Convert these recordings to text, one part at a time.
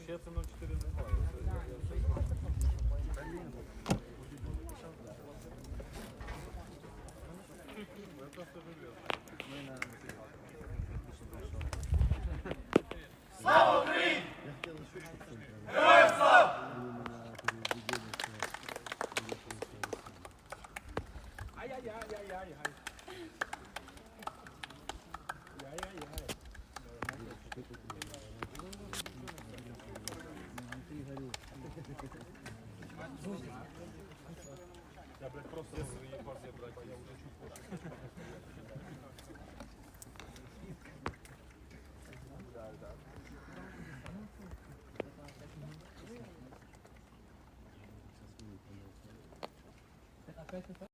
Вообще це 04 немає. Слава Україні! так просто свої партії брати. Я вже чуть Так, опять это?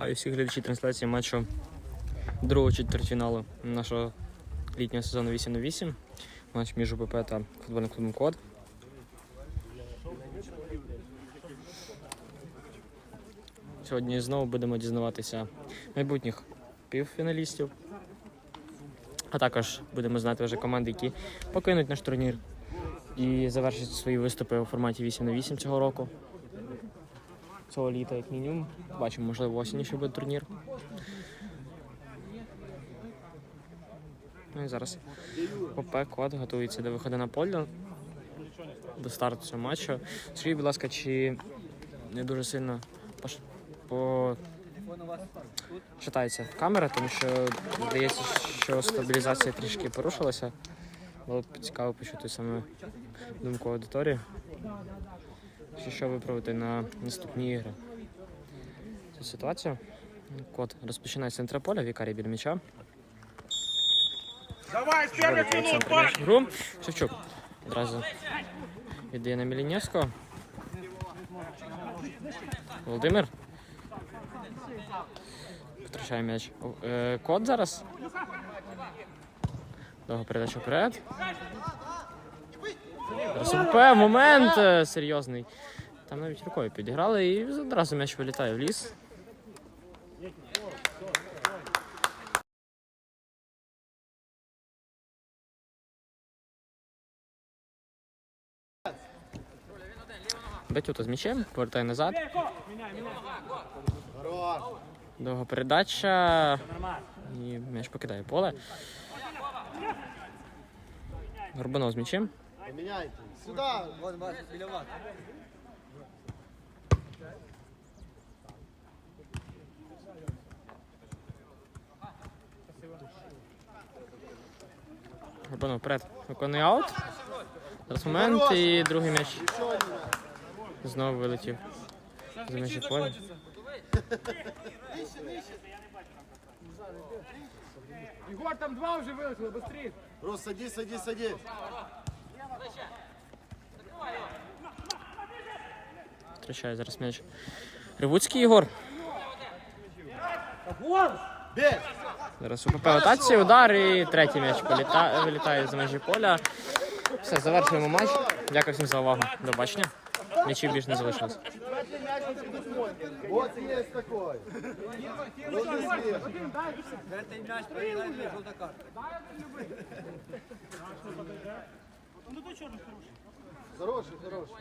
Вітаю всіх глядачів трансляції матчу другого четвертьфіналу нашого літнього сезону 8 на 8. Матч між УПП та футбольним клубом Код. Сьогодні знову будемо дізнаватися майбутніх півфіналістів. А також будемо знати вже команди, які покинуть наш турнір і завершать свої виступи у форматі 8 на 8 цього року цього літа, як мінімум. Бачимо, можливо, осінь ще буде турнір. Ну і зараз ОП Код готується до виходу на поле до старту цього матчу. Скажіть, будь ласка, чи не дуже сильно пош... по... шатається камера, тому що здається, що стабілізація трішки порушилася. Було б цікаво почути саме думку аудиторії. Чи що виправити на наступні ігри? Цю ситуацію. Код розпочинає з центра поля, Вікарій біля м'яча. Давай, гру. Шевчук одразу віддає на Мілінєвського. Володимир. Втрачає м'яч. Е, зараз. Довга передача вперед. Зараз момент е, серйозний. Там навіть рукою підіграли і одразу м'яч вилітає в ліс. Батюта з м'ячем, повертає назад. Довга передача. І м'яч покидає поле. Горбанов з м'ячем. Меняйте. Сюда. Вон, Вася, біля вас. Горбанов вперед. Виконує аут. Зараз момент і другий м'яч. Знову вилетів. За м'яч поле. Егор, там два уже вылетело, быстрее. Рус, садись, садись, садись. Втрачає зараз м'яч. Ревуцький Ігор. Зараз у ПП атаці, удар і третій м'яч політа... вилітає з межі поля. Все, завершуємо матч. Дякую всім за увагу. До бачення. М'ячів більше не залишилось. Вот и черный Хороший, хороший.